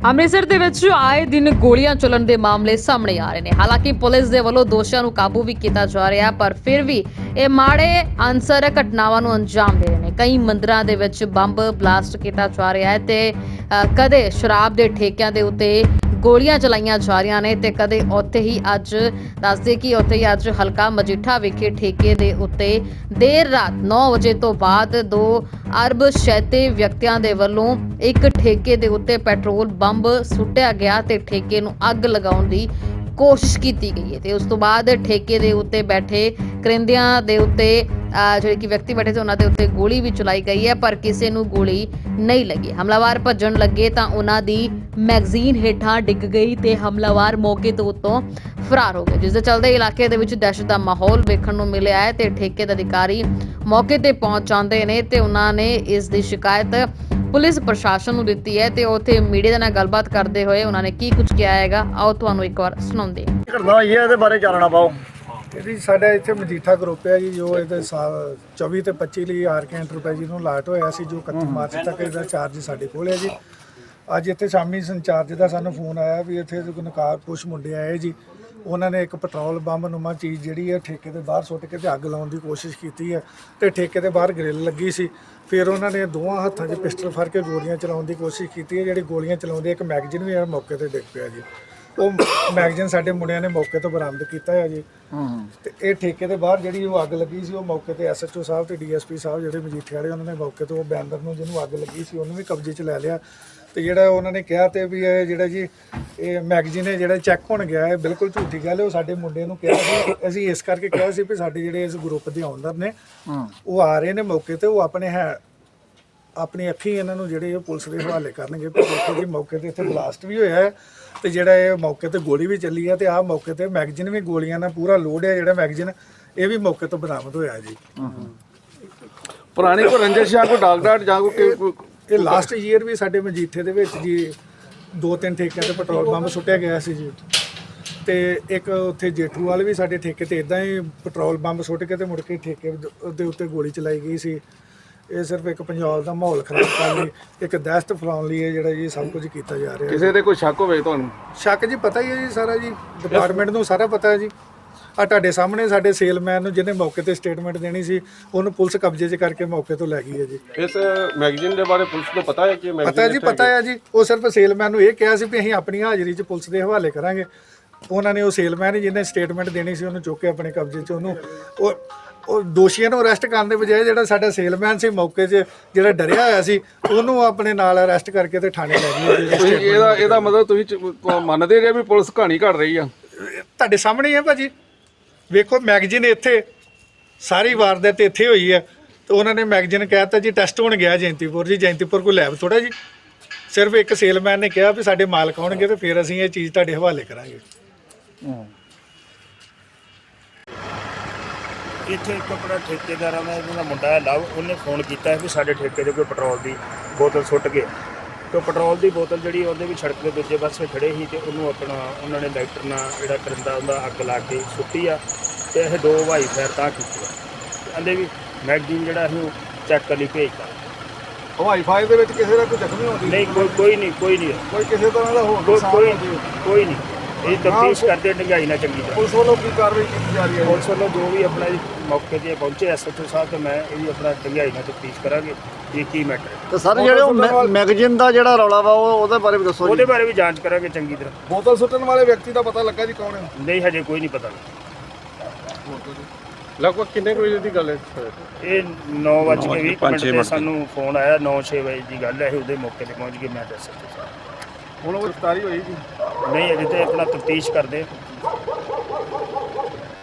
ਅੰਮ੍ਰਿਤਸਰ ਦੇ ਵਿੱਚ ਆਏ ਦਿਨ ਗੋਲੀਆਂ ਚੱਲਣ ਦੇ ਮਾਮਲੇ ਸਾਹਮਣੇ ਆ ਰਹੇ ਨੇ। ਹਾਲਾਂਕਿ ਪੁਲਿਸ ਦੇ ਵੱਲੋਂ ਦੋਸ਼ੀਆਂ ਨੂੰ ਕਾਬੂ ਵੀ ਕੀਤਾ ਜਾ ਰਿਹਾ ਪਰ ਫਿਰ ਵੀ ਇਹ ਮਾੜੇ ਅਨਸਰ ਘਟਨਾਵਾਂ ਨੂੰ ਅੰਜਾਮ ਦੇ ਰਹੇ ਨੇ ਕਈ ਮੰਦਰਾਂ ਦੇ ਵਿੱਚ ਬੰਬ ਬਲਾਸਟ ਕੀਤਾ ਜਾ ਰਿਹਾ ਹੈ ਤੇ ਕਦੇ ਸ਼ਰਾਬ ਦੇ ਠੇਕਿਆਂ ਦੇ ਉੱਤੇ ਗੋਲੀਆਂ ਚਲਾਈਆਂ ਜਾ ਰਹੀਆਂ ਨੇ ਤੇ ਕਦੇ ਉੱਥੇ ਹੀ ਅੱਜ ਦੱਸਦੇ ਕਿ ਉੱਥੇ ਹੀ ਅੱਜ ਹਲਕਾ ਮਜੀਠਾ ਵਿਖੇ ਠੇਕੇ ਦੇ ਉੱਤੇ ਦੇਰ ਰਾਤ 9 ਵਜੇ ਤੋਂ ਬਾਅਦ ਦੋ ਅਰਬ ਸ਼ੈਤੇ ਵਿਅਕਤੀਆਂ ਦੇ ਵੱਲੋਂ ਇੱਕ ਠੇਕੇ ਦੇ ਉੱਤੇ ਪੈਟਰੋਲ ਬੰਬ ਸੁੱਟਿਆ ਗਿਆ ਤੇ ਠੇਕੇ ਨੂੰ ਅੱਗ ਲਗਾਉਣ ਦੀ ਕੋਸ਼ਿਸ਼ ਕੀਤੀ ਗਈ ਹੈ ਤੇ ਉਸ ਤੋਂ ਬਾਅਦ ਠੇਕੇ ਦੇ ਉੱਤੇ ਬੈਠੇ ਕਰਿੰਦਿਆਂ ਦੇ ਉੱਤੇ ਜਿਹੜੇ ਕਿ ਵਿਅਕਤੀ ਬੈਠੇ ਸੀ, ਉਹਨਾਂ ਦੇ ਉੱਤੇ ਗੋਲੀ ਵੀ ਚਲਾਈ ਗਈ ਹੈ, ਪਰ ਕਿਸੇ ਨੂੰ ਗੋਲੀ ਨਹੀਂ ਲੱਗੀ। ਹਮਲਾਵਰ ਭੱਜਣ ਲੱਗੇ ਤਾਂ ਉਹਨਾਂ ਦੀ ਮੈਗਜ਼ੀਨ ਹੇਠਾਂ ਡਿੱਗ ਗਈ ਤੇ ਹਮਲਾਵਰ ਮੌਕੇ ਤੋਂ ਉੱਤੋਂ ਫਰਾਰ ਹੋ ਗਏ, ਜਿਸ ਦੇ ਚਲਦੇ ਇਲਾਕੇ ਦੇ ਵਿੱਚ ਦਹਿਸ਼ਤ ਦਾ ਮਾਹੌਲ ਵੇਖਣ ਨੂੰ ਮਿਲਿਆ ਹੈ ਤੇ ਠੇਕੇ ਦੇ ਅਧਿਕਾਰੀ ਮੌਕੇ ਤੇ ਪਹੁੰਚ ਜਾਂਦੇ ਨੇ ਤੇ ਉਹਨਾਂ ਨੇ ਇਸ ਦੀ ਸ਼ਿਕਾਇਤ ਪੁਲਿਸ ਪ੍ਰਸ਼ਾਸਨ ਨੂੰ ਦਿੱਤੀ ਹੈ ਤੇ ਉੱਥੇ ਮੀਡੀਆ ਦੇ ਨਾਲ ਗੱਲਬਾਤ ਕਰਦੇ ਹੋਏ ਉਹਨਾਂ ਨੇ ਕੀ ਕੁਝ ਕਿਹਾ ਹੈਗਾ, ਆਓ ਤੁਹਾਨੂੰ ਇੱਕ ਵਾਰ ਸੁਣਾਉਂਦੇ ਹਾਂ। ਘਟਨਾ ਇਹਦੇ ਬਾਰੇ ਚਾਨਣਾ ਪਾਓ। ਇਹਦੀ ਸਾਡਾ ਇੱਥੇ ਮਜੀਠਾ ਗਰੁੱਪ ਹੈ ਜੀ ਜੋ ਇਹਦੇ ਸਾਲ 24 ਤੇ 25 ਲਈ ਆਰ ਕੇ ਐਂਟਰਪ੍ਰਾਈਜ਼ ਨੂੰ ਲਾਟ ਹੋਇਆ ਸੀ ਜੋ 31 ਮਾਰਚ ਤੱਕ ਇਹਦਾ ਚਾਰਜ ਸਾਡੇ ਕੋਲ ਹੈ ਜੀ। ਅੱਜ ਇੱਥੇ ਸ਼ਾਮੀ ਸੰਚਾਰਜ ਦਾ ਸਾਨੂੰ ਫੋਨ ਆਇਆ ਵੀ ਇੱਥੇ ਕੋਈ ਨਕਾਰ ਕੁਛ ਮੁੰਡੇ ਆਏ ਜੀ। ਉਹਨਾਂ ਨੇ ਇੱਕ ਪੈਟਰੋਲ ਬੰਬ ਨੁਮਾ ਚੀਜ਼ ਜਿਹੜੀ ਹੈ ਠੇਕੇ ਦੇ ਬਾਹਰ ਸੁੱਟ ਕੇ ਤੇ ਅੱਗ ਲਾਉਣ ਦੀ ਕੋਸ਼ਿਸ਼ ਕੀਤੀ ਹੈ ਤੇ ਠੇਕੇ ਦੇ ਬਾਹਰ ਗ੍ਰਿਲ ਲੱਗੀ ਸੀ। ਫਿਰ ਉਹਨਾਂ ਨੇ ਦੋਵਾਂ ਹੱਥਾਂ 'ਚ ਪਿਸਟਲ ਫੜ ਕੇ ਗੋਲੀਆਂ ਚਲਾਉਣ ਦੀ ਕੋਸ਼ਿਸ਼ ਕੀਤੀ ਹੈ ਜਿਹੜੀ ਗੋਲੀਆਂ ਚਲਾਉਂਦੇ ਇੱਕ ਮੈਗਜ਼ੀਨ ਵੀ ਆ ਮੌਕੇ ਤੇ ਡਿੱਗ ਪਿਆ ਜੀ। ਉਹ ਮੈਗਜ਼ੀਨ ਸਾਡੇ ਮੁੰਡਿਆਂ ਨੇ ਮੌਕੇ ਤੋਂ ਬਰਾਮਦ ਕੀਤਾ ਹੈ ਜੀ ਤੇ ਇਹ ਠੇਕੇ ਦੇ ਬਾਹਰ ਜਿਹੜੀ ਉਹ ਅੱਗ ਲੱਗੀ ਸੀ ਉਹ ਮੌਕੇ ਤੇ ਐਸਐਚਓ ਸਾਹਿਬ ਤੇ ਡੀਐਸਪੀ ਸਾਹਿਬ ਜਿਹੜੇ ਮਜੀਠੇ ਵਾਲੇ ਉਹਨਾਂ ਨੇ ਮੌਕੇ ਤੋਂ ਉਹ ਬੈਨਰ ਨੂੰ ਜਿਹਨੂੰ ਅੱਗ ਲੱਗੀ ਸੀ ਉਹਨੂੰ ਵੀ ਕਬਜ਼ੇ 'ਚ ਲੈ ਲਿਆ। ਤੇ ਜਿਹੜਾ ਉਹਨਾਂ ਨੇ ਕਿਹਾ ਤੇ ਵੀ ਇਹ ਜਿਹੜਾ ਜੀ ਇਹ ਮੈਗਜ਼ੀਨ ਹੈ ਜਿਹੜਾ ਚੈੱਕ ਹੋਣ ਗਿਆ ਹੈ ਬਿਲਕੁਲ ਝੂਠੀ ਗੱਲ ਹੈ। ਉਹ ਸਾਡੇ ਮੁੰਡੇ ਨੂੰ ਕਿਹਾ ਸੀ ਅਸੀਂ ਇਸ ਕਰਕੇ ਕਿਹਾ ਸੀ ਵੀ ਸਾਡੇ ਜਿਹੜੇ ਇਸ ਗਰੁੱਪ ਦੇ ਓਨਰ ਨੇ ਉਹ ਆ ਰਹੇ ਨੇ ਮੌਕੇ ਤੇ ਉਹ ਆਪਣੇ ਹੈ ਆਪਣੀ ਅੱਖੀਂ ਇਹਨਾਂ ਨੂੰ ਜਿਹੜੇ ਇਹ ਪੁਲਿਸ ਦੇ ਹਵਾਲੇ ਕਰਨਗੇ। ਦੇਖੋ ਜੀ ਮੌਕੇ ਤੇ ਇੱਥੇ ਬਲਾਸਟ ਵੀ ਹੋਇਆ ਹੈ। ਤੇ ਜਿਹੜਾ ਇਹ ਮੌਕੇ ਤੇ ਗੋਲੀ ਵੀ ਚੱਲੀ ਹੈ ਤੇ ਆਹ ਮੌਕੇ ਤੇ ਮੈਗਜ਼ੀਨ ਵੀ ਗੋਲੀਆਂ ਨਾਲ ਪੂਰਾ ਲੋਡ ਹੈ ਜਿਹੜਾ ਮੈਗਜ਼ੀਨ ਇਹ ਵੀ ਮੌਕੇ ਤੋਂ ਬਰਾਮਦ ਹੋਇਆ ਜੀ। ਪੁਰਾਣੀ ਕੋ ਰੰਜਿਸ਼ ਜਾਂ ਕੋ ਡਾਕ ਡਾਟ ਜਾਂ ਕੋ ਇਹ ਲਾਸਟ ਈਅਰ ਵੀ ਸਾਡੇ ਮਜੀਠੇ ਦੇ ਵਿੱਚ ਜੀ ਦੋ ਤਿੰਨ ਠੇਕਿਆਂ ਤੇ ਪੈਟਰੋਲ ਬੰਬ ਸੁੱਟਿਆ ਗਿਆ ਸੀ ਜੀ। ਤੇ ਇੱਕ ਉੱਥੇ ਜੇਠੂ ਵਾਲੇ ਵੀ ਸਾਡੇ ਠੇਕੇ ਤੇ ਇਦਾਂ ਹੀ ਪੈਟਰੋਲ ਬੰਬ ਸੁੱਟ ਕੇ ਤੇ ਮੁੜ ਕੇ ਠੇਕੇ ਦੇ ਉੱਤੇ ਗੋਲੀ ਚਲਾਈ ਗਈ ਸੀ। ਇਹ ਸਿਰਫ ਇੱਕ ਪੰਜਾਬ ਦਾ ਮਾਹੌਲ ਖਰਾਬ ਕਰਨ ਲਈ ਇੱਕ ਦਹਿਸ਼ਤ ਫੈਲਾਉਣ ਲਈ ਇਹ ਜਿਹੜਾ ਜੀ ਸਭ ਕੁਝ ਕੀਤਾ ਜਾ ਰਿਹਾ ਹੈ। ਕਿਸੇ ਦੇ ਕੋਈ ਸ਼ੱਕ ਹੋਵੇ ਤੁਹਾਨੂੰ? ਸ਼ੱਕ ਜੀ ਪਤਾ ਹੀ ਹੈ ਜੀ ਸਾਰਾ ਜੀ ਡਿਪਾਰਟਮੈਂਟ ਨੂੰ ਸਾਰਾ ਪਤਾ ਹੈ ਜੀ। ਆ ਤੁਹਾਡੇ ਸਾਹਮਣੇ ਸਾਡੇ ਸੇਲਮੈਨ ਨੂੰ ਜਿਹਨੇ ਮੌਕੇ ਤੇ ਸਟੇਟਮੈਂਟ ਦੇਣੀ ਸੀ ਉਹਨੂੰ ਪੁਲਿਸ ਕਬਜ਼ੇ 'ਚ ਕਰਕੇ ਮੌਕੇ ਤੋਂ ਲੈ ਗਈ ਹੈ ਜੀ। ਇਸ ਮੈਗਜ਼ੀਨ ਦੇ ਬਾਰੇ ਪੁਲਿਸ ਨੂੰ ਪਤਾ ਹੈ ਕਿ ਪਤਾ ਹੈ ਜੀ ਪਤਾ ਹੈ ਜੀ ਉਹ ਸਿਰਫ ਸੇਲਮੈਨ ਨੂੰ ਇਹ ਕਿਹਾ ਸੀ ਵੀ ਅਸੀਂ ਆਪਣੀ ਹਾਜ਼ਰੀ 'ਚ ਪੁਲਿਸ ਦੇ ਹਵਾਲੇ ਕਰਾਂਗੇ। ਉਹਨਾਂ ਨੇ ਉਹ ਸੇਲਮੈਨ ਜਿਹਨੇ ਸਟੇਟਮੈਂਟ ਦੇਣੀ ਸੀ ਉਹਨੂੰ ਚੁੱਕ ਕੇ ਆਪਣੇ ਕਬਜ਼ੇ 'ਚ ਉਹਨੂੰ ਉਹ ਉਹ ਦੋਸ਼ੀਆਂ ਨੂੰ ਅਰੈਸਟ ਕਰਨ ਦੇ ਬਜਾਏ ਜਿਹੜਾ ਸਾਡਾ ਸੇਲਮੈਨ ਸੀ ਮੌਕੇ 'ਚ ਜਿਹੜਾ ਡਰਿਆ ਹੋਇਆ ਸੀ ਉਹਨੂੰ ਆਪਣੇ ਨਾਲ ਅਰੈਸਟ ਕਰਕੇ ਤੇ ਥਾਣੇ ਲੈ ਤੁਸੀਂ ਇਹਦਾ ਇਹਦਾ ਮਤਲਬ ਤੁਸੀਂ ਚ- ਮੰਨਦੇ ਜੇ ਵੀ ਪੁਲਿਸ ਕਹਾਣੀ ਘੜ ਰਹੀ ਆ? ਤੁਹਾਡੇ ਸਾਹਮਣੇ ਹੀ ਹੈ ਭਾਜੀ। ਵੇਖੋ ਮੈਗਜ਼ੀਨ ਇੱਥੇ ਸਾਰੀ ਵਾਰਦਾਤ ਇੱਥੇ ਹੋਈ ਹੈ ਤੇ ਉਹਨਾਂ ਨੇ ਮੈਗਜ਼ੀਨ ਕਹਿਤਾ ਜੀ ਟੈਸਟ ਹੋਣ ਗਿਆ ਜੈਂਤੀਪੁਰ ਜੀ ਜੈਂਤੀਪੁਰ ਕੋਈ ਲੈਬ ਥੋੜਾ ਜੀ। ਸਿਰਫ ਇੱਕ ਸੇਲਮੈਨ ਨੇ ਕਿਹਾ ਵੀ ਸਾਡੇ ਮਾਲਕ ਆਉਣਗੇ ਤੇ ਫਿਰ ਅਸੀਂ ਇਹ ਚੀਜ਼ ਤੁਹਾਡੇ ਹਵਾਲੇ ਕਰਾਂਗੇ। ਇੱਥੇ ਇੱਕ ਆਪਣਾ ਠੇਕੇਦਾਰਾਂ ਦਾ ਜਿਹੜਾ ਮੁੰਡਾ ਹੈ ਲਵ ਉਹਨੇ ਫੋਨ ਕੀਤਾ ਵੀ ਸਾਡੇ ਠੇਕੇ ਦੇ ਕੋਈ ਪੈਟਰੋਲ ਦੀ ਬੋਤਲ ਸੁੱਟ ਗਏ ਤੇ ਪੈਟਰੋਲ ਦੀ ਬੋਤਲ ਜਿਹੜੀ ਉਹਦੇ ਵੀ ਸੜਕ ਦੇ ਦੂਜੇ ਪਾਸੇ ਖੜੇ ਸੀ ਤੇ ਉਹਨੂੰ ਆਪਣਾ ਉਹਨਾਂ ਨੇ ਲਾਈਟਰ ਨਾਲ ਜਿਹੜਾ ਕਰਿੰਦਾ ਉਹਦਾ ਅੱਗ ਲਾ ਕੇ ਸੁੱਟੀ ਆ ਤੇ ਇਹ ਦੋ ਭਾਈ ਫੈਰ ਤਾਂ ਕੀਤੀ ਆ। ਕਹਿੰਦੇ ਵੀ ਮੈਗਜ਼ੀਨ ਜਿਹੜਾ ਅਸੀਂ ਉਹ ਚੈੱਕ ਲਈ ਭੇਜਤਾ ਹਵਾਈ ਫਾਇਰ ਦੇ ਵਿੱਚ ਕਿਸੇ ਦਾ ਕੋਈ ਜ਼ਖਮੀ ਹੋਦੀ ਨਹੀਂ ਕੋਈ ਕੋਈ ਨਹੀਂ ਕੋਈ ਨਹੀਂ। ਕੋਈ ਕਿਸੇ ਤਰ੍ਹਾਂ ਦਾ ਹੋਰ ਕੋਈ ਕੋਈ ਨਹੀਂ। ਇਹ ਤਫਤੀਸ਼ ਕਰਦੇ ਡੰਗਾਈ ਨਾਲ ਚੰਗੀ ਤਰ੍ਹਾਂ। ਪੁਲਿਸ ਵੱਲੋਂ ਕੀ ਕਾਰਵਾਈ ਕੀਤੀ ਜਾ ਰਹੀ ਹੈ ਪੁਲਿਸ ਵੱਲੋਂ ਜੋ ਵੀ ਆਪਣਾ ਜੀ ਮੌਕੇ ਤੇ ਪਹੁੰਚੇ ਐਸਐਚਓ ਸਾਹਿਬ ਤੇ ਮੈਂ ਇਹ ਵੀ ਆਪਣਾ ਡੰਗਾਈ ਨਾਲ ਤਫਤੀਸ਼ ਕਰਾਂਗੇ ਵੀ ਕੀ ਮੈਟਰ ਹੈ। ਤੇ ਸਰ ਜਿਹੜੇ ਉਹ ਮੈਗਜ਼ੀਨ ਦਾ ਜਿਹੜਾ ਰੌਲਾ ਵਾ ਉਹ ਉਹਦੇ ਬਾਰੇ ਵੀ ਦੱਸੋ ਜੀ। ਉਹਦੇ ਬਾਰੇ ਵੀ ਜਾਂਚ ਕਰਾਂਗੇ ਚੰਗੀ ਤਰ੍ਹਾਂ। ਬੋਤਲ ਸੁੱਟਣ ਵਾਲੇ ਵਿਅਕਤੀ ਦਾ ਪਤਾ ਲੱਗਾ ਜੀ ਕੌਣ ਹੈ? ਨਹੀਂ ਹਜੇ ਕੋਈ ਨਹੀਂ ਪਤਾ ਲਗਭਗ ਕਿੰਨੇ ਕੁ ਵਜੇ ਦੀ ਗੱਲ ਹੈ? ਇਹ 9:20 ਮਿੰਟ ਤੇ ਸਾਨੂੰ ਫੋਨ ਆਇਆ 9:06 ਵਜੇ ਦੀ ਗੱਲ ਹੈ ਇਹ ਉਹਦੇ ਮੌਕੇ ਤੇ ਪਹੁੰਚ ਗਏ ਮੈਂ ਐਸਐਚਓ ਸਾਹਿਬ। ਹੁਣ ਉਹ ਗ੍ਰਿਫਤਾਰੀ ਹੋਈ ਜੀ। ਨਹੀਂ ਅਜੇ ਤੇ ਆਪਣਾ ਤਫਤੀਸ਼ ਕਰਦੇ।